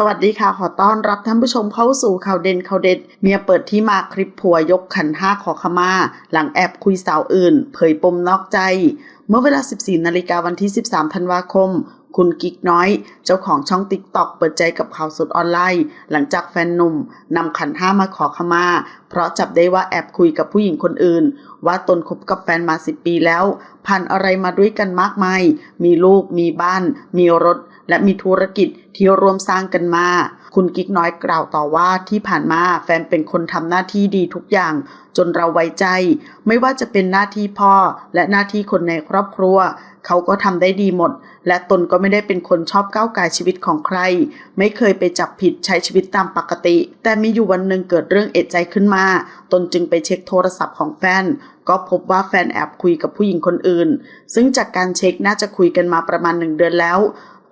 สวัสดีค่ะ ขอต้อนรับท่านผู้ชมเข้าสู่ข่าวเด่นข่าวเด็ด เมียเปิดที่มาคลิปผัวยกขันห้าขอขมา หลังแอบคุยสาวอื่น เผยปมนอกใจ เมื่อเวลา 14 นาฬิกาวันที่ 13 ธันวาคม คุณกิ๊กน้อย เจ้าของช่องติ๊กต็อกเปิดใจกับข่าวสดออนไลน์ หลังจากแฟนหนุ่มนำขันห้ามาขอขมา เพราะจับได้ว่าแอบคุยกับผู้หญิงคนอื่น ว่าตนคบกับแฟนมา 10 ปีแล้ว ผ่านอะไรมาด้วยกันมากมาย มีลูก มีบ้าน มีรถ และมีธุรกิจที่ร่วมสร้างกันมา คุณกิ๊กน้อยกล่าวต่อว่าที่ผ่านมาแฟนเป็นคนทำหน้าที่ดีทุกอย่าง จนเราไว้ใจ ไม่ว่าจะเป็นหน้าที่พ่อและหน้าที่คนในครอบครัว เขาก็ทำได้ดีหมด และตนก็ไม่ได้เป็นคนชอบก้าวไก่ายชีวิตของใคร ไม่เคยไปจับผิดใช้ชีวิตตามปกติ แต่มีอยู่วันหนึ่งเกิดเรื่องเอะใจขึ้นมาตนจึงไปเช็คโทรศัพท์ของแฟน ก็พบว่าแฟนแอบคุยกับผู้หญิงคนอื่น ซึ่งจากการเช็คน่าจะคุยกันมาประมาณหนึ่งเดือนแล้ว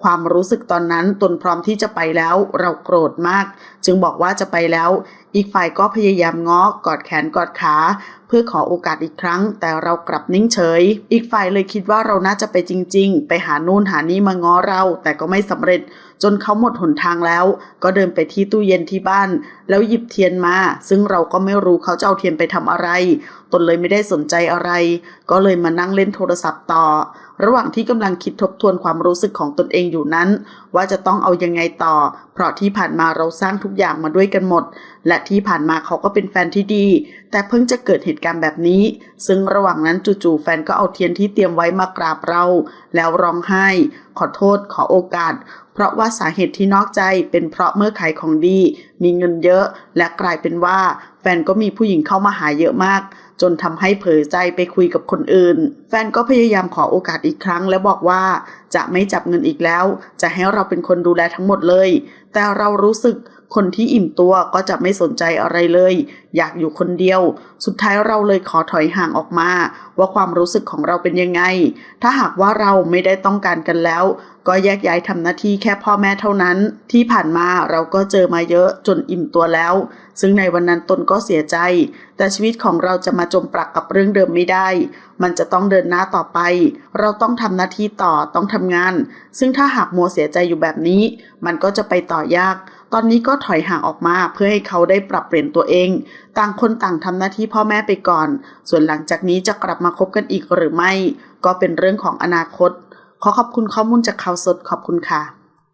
ความรู้สึกตอนนั้นตนพร้อมที่จะไปแล้ว เราโกรธมาก จึงบอกว่าจะไปแล้ว อีกฝ่ายก็พยายามง้อกอดแขนกอดขา เพื่อขอโอกาสอีกครั้ง แต่เรากลับนิ่งเฉย อีกฝ่ายเลยคิดว่าเราน่าจะไปจริง ๆ ไปหานู่นหานี่มาง้อเรา แต่ก็ไม่สำเร็จ จนเขาหมดหนทางแล้ว ก็เดินไปที่ตู้เย็นที่บ้าน แล้วหยิบเทียนมา ซึ่งเราก็ไม่รู้เขาจะเอาเทียนไปทำอะไร ตนเลยไม่ได้สนใจอะไร ก็เลยมานั่งเล่นโทรศัพท์ต่อ ระหว่างที่กำลังคิดทบทวนความรู้สึกของตนเองอยู่นั้น ว่าจะต้องเอายังไงต่อ เพราะที่ผ่านมาเราสร้างทุกอย่างมาด้วยกันหมด และที่ผ่านมาเขาก็เป็นแฟนที่ดี แต่เพิ่งจะเกิดเหตุการณ์แบบนี้ ซึ่งระหว่างนั้นจู่ๆแฟนก็เอาเทียนที่เตรียมไว้มากราบเรา แล้วร้องไห้ ขอโทษขอโอกาส เพราะว่าสาเหตุที่นอกใจเป็นเพราะเมื่อขายของดี มีเงินเยอะ และกลายเป็นว่า แฟนก็มีผู้หญิงเข้ามาหาเยอะมาก จนทำให้เผยใจไปคุยกับคนอื่น แฟนก็พยายามขอโอกาสอีกครั้ง และบอกว่าจะไม่จับเงินอีกแล้ว จะให้เราเป็นคนดูแลทั้งหมดเลย แต่เรารู้สึก คนที่อิ่มตัวก็จะไม่สนใจอะไรเลย อยากอยู่คนเดียว สุดท้ายเราเลยขอถอยห่างออกมา ว่าความรู้สึกของเราเป็นยังไง ถ้าหากว่าเราไม่ได้ต้องการกันแล้ว ก็แยกย้ายทำหน้าที่แค่พ่อแม่เท่านั้น ที่ผ่านมาเราก็เจอมาเยอะจนอิ่มตัวแล้ว ซึ่งในวันนั้นตนก็เสียใจ แต่ชีวิตของเราจะมาจมปลักกับเรื่องเดิมไม่ได้ มันจะต้องเดินหน้าต่อไป เราต้องทำหน้าที่ต่อต้องทำงาน ซึ่งถ้าหากมัวเสียใจอยู่แบบนี้ มันก็จะไปต่อยาก อนนี้ก็ถอยห่างออกมาเพื่อให้เขาได้ปรับเปลี่ยนตัวเอง ต่างคนต่างทำหน้าที่พ่อแม่ไปก่อน ส่วนหลังจากนี้จะกลับมาคบกันอีกหรือไม่ ก็เป็นเรื่องของอนาคต ขอขอบคุณข้อมูลจากข่าวสดขอบคุณค่ะ